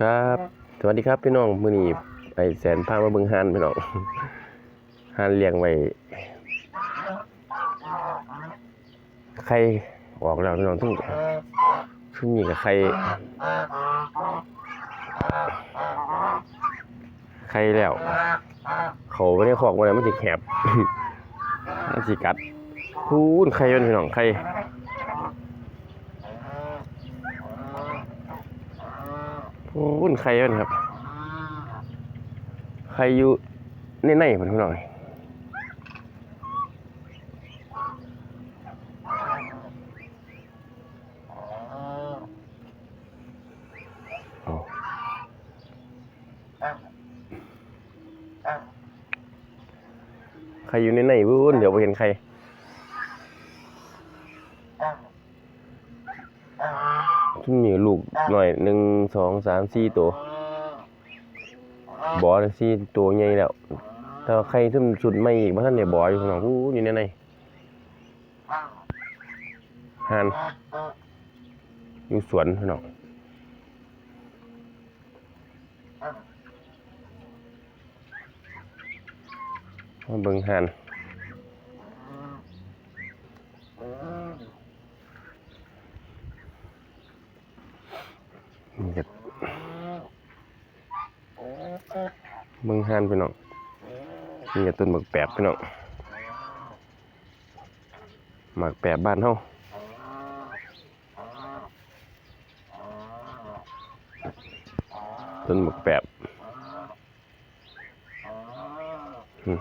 ครับ สวัสดีครับพี่น้องมื้อนี้ไอแสนพามาเบิ่งห่านพี่น้องห่านเลี้ยงไว้ไข่ออกแล้วพี่น้องซึ่งซึ่งมีกับไข่ไข่แล้ว เขาไม่ได้คอกว่าอะไรมันสิแคบมันสิกัดพูนไข่มันพี่น้องไข่ พูนไข่มันครับไข่อยู่ในในๆพุ่นพี่น้องเอาไข่อยู่ในในๆพูนเดี๋ยวไปเห็นไข่ ที่มีลูกหน่อยหนึ่งสองสามสี่ตัวบอสสี่ตัวใหญ่แล้วแต่ว่าไข่ที่มันสุดไม่อีกเพราะท่านเนี่ยบออยู่ข้างนอกพูนอยู่ในในห่านอยู่สวนพี่น้องมาเบิ่งห่าน นี่ก็เบิ่งห่านพี่น้องนี่ก็ต้นหมากแปบพี่น้องหมากแปบบ้านเฮาต้นหมากแปบอืม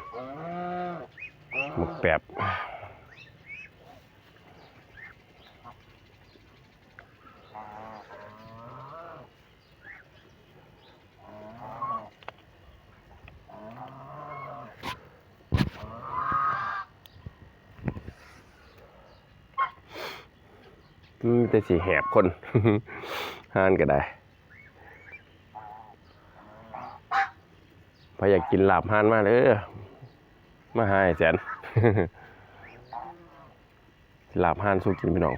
หมากแปบ มีแต่สีแหบคนห่านก็ได้พออยากกินหลาบห่านมาเลยมาหาไอ้แสนหลาบห่านสู้กินพี่น้อง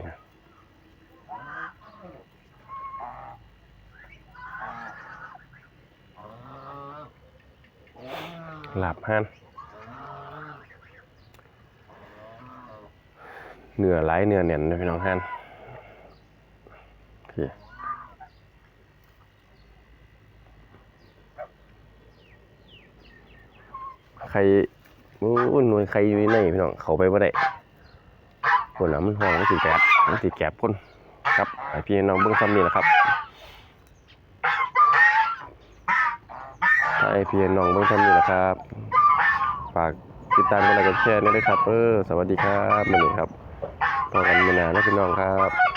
หลาบห่านเนื้อหลายเนื้อแน่นนะพี่น้องท่าน ใครโอ้หน่วยใครอยู่ในพี่น้อง เขาไปว่าได้คนละมันห้องมันสีแกบมันสีแกบคนครับไอพี่น้องเบิ้งซ้ำนี่แหละครับไอพี่น้องเบิ้งซ้ำนี่แหละครับ ฝากติดตามกันแล้วก็แชร์นี่ด้วยครับเออสวัสดีครับมื่อนี้ครับพอกันมื่อหนนะพี่น้องครับ